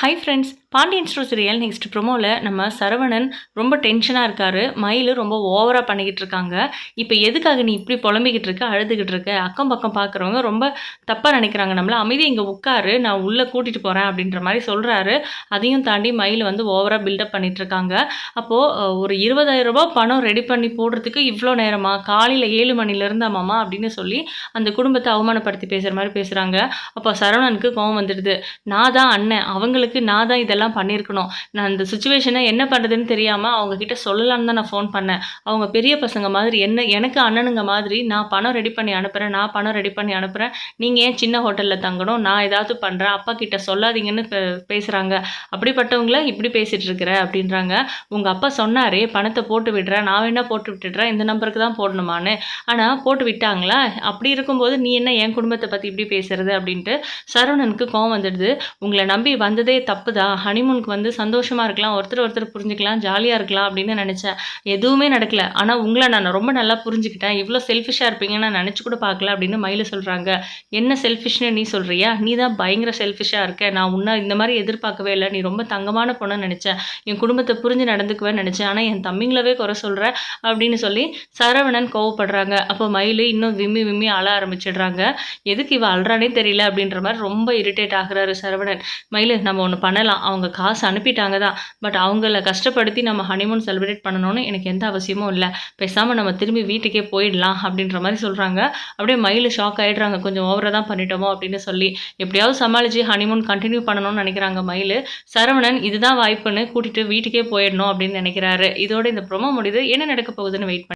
Hi friends Pandian stores serial next ப்ரொமோவில் நம்ம சரவணன் ரொம்ப டென்ஷனாக இருக்கார். மயில் ரொம்ப ஓவராக பண்ணிக்கிட்டு இருக்காங்க. இப்போ எதுக்காக நீ இப்படி புலம்பிக்கிட்டு இருக்க அழுதுகிட்டு இருக்க? அக்கம் பக்கம் பார்க்குறவங்க ரொம்ப தப்பாக நினைக்கிறாங்க. நம்மள அமைதி இங்கே உட்காரு. நான் உள்ளே கூட்டிகிட்டு போகிறேன் அப்படின்ற மாதிரி சொல்கிறாரு அதையும் தாண்டி மயில் வந்து ஓவராக பில்டப் பண்ணிகிட்டு இருக்காங்க. அப்போது ஒரு இருபதாயிரம் பணம் ரெடி பண்ணி போடுறதுக்கு இவ்வளோ நேரமா? காலையில் ஏழு மணிலேருந்து அம்மாமா அப்படின்னு சொல்லி அந்த குடும்பத்தை அவமானப்படுத்தி பேசுகிற மாதிரி பேசுகிறாங்க அப்போ சரவணனுக்கு கோவம் வந்துடுது. நான் தான் அண்ணன். அவங்களுக்கு நான் தான் இதெல்லாம் பண்ணியிருக்கணும் நான் அந்த சுச்சுவேஷனை என்ன பண்ணுறதுன்னு தெரியாமல் அவங்க கிட்ட சொல்லலான்னு தான் நான் ஃபோன் பண்ணேன். அவங்க பெரிய பசங்க மாதிரி என்ன எனக்கு அண்ணனுங்க மாதிரி நான் பணம் ரெடி பண்ணி அனுப்புகிறேன் நான் பணம் ரெடி பண்ணி அனுப்புகிறேன் நீங்கள் ஏன் சின்ன ஹோட்டலில் தங்கணும்? நான் ஏதாவது பண்ணுறேன் அப்பா கிட்ட சொல்லாதீங்கன்னு பே- பேசுகிறாங்க அப்படிப்பட்டவங்கள இப்படி பேசிகிட்டு இருக்கிற அப்படின்றாங்க. உங்கள் அப்பா சொன்னாரே பணத்தை போட்டு விடுறேன். நான் என்ன போட்டு விட்டுடுறேன். இந்த நம்பருக்கு தான் போடணுமான்னு. ஆனால் போட்டு விட்டாங்களா? அப்படி இருக்கும்போது நீ என்ன என் குடும்பத்தை பற்றி இப்படி பேசுறது? அப்படின்ட்டு சரவணனுக்கு கோவம் வந்துடுது. உங்களை நம்பி வந்ததே தப்பு தான் ஹனிமூனுக்கு வந்து சந்தோஷமாக இருக்கலாம் ஒருத்தர் ஒருத்தர் புரிஞ்சுக்கலாம் ஜாலியாக இருக்கலாம் அப்படின்னு நினச்சேன். எதுவுமே நடக்கல. ஆனால் உங்களை நான் ரொம்ப நல்லா புரிஞ்சுக்கிட்டேன். இவ்வளோ செல்ஃபிஷாக இருப்பீங்கன்னு நான் நினச்சி கூட பார்க்கல அப்படின்னு மயில சொல்கிறாங்க என்ன செல்ஃபிஷ்னு நீ சொல்கிறியா நீ தான் பயங்கர செல்ஃபிஷாக இருக்க. நான் உன்னை இந்த மாதிரி எதிர்பார்க்கவே இல்லை. நீ ரொம்ப தங்கமான பொண்ணு நினச்சேன். என் குடும்பத்தை புரிஞ்சு நடந்துக்குவேன்னு நினச்சேன். ஆனால் என் தம்பிங்களவே குறை சொல்கிற அப்படின்னு சொல்லி சரவணன் கோவப்படுறாங்க. அப்போ மயில் இன்னும் விம்மி விம்மி அழ ஆரம்பிச்சிடுறாங்க. எதுக்கு இவ அழுறானே தெரியல அப்படின்ற மாதிரி ரொம்ப இரிட்டேட் ஆகுறாரு சரவணன். மயில் நம்ம ஒன்று பண்ணலாம். அவங்க காசு அனுப்பிட்டாங்க தான் பட் அவங்கள கஷ்டப்படுத்தி நம்ம ஹனிமூன் செலிப்ரேட் பண்ணணும்னு எனக்கு எந்த அவசியமும் இல்லை. பேசாமல் நம்ம திரும்பி வீட்டுக்கே போயிடலாம் அப்படின்ற மாதிரி சொல்கிறாங்க அப்படியே மயில் ஷாக் ஆகிடுறாங்க கொஞ்சம் ஓவராக தான் பண்ணிட்டோமோ அப்படின்னு சொல்லி. எப்படியாவது சமாளித்து ஹனிமூன் கண்டினியூ பண்ணணும்னு நினைக்கிறாங்க மயில். சரவணன் இதுதான் வாய்ப்புன்னு கூட்டிகிட்டு வீட்டுக்கே போயிடணும் அப்படின்னு நினைக்கிறாரு. இதோட இந்த ப்ரோமோ முடியுது என்ன நடக்க போகுதுன்னு வெயிட் பண்ணி.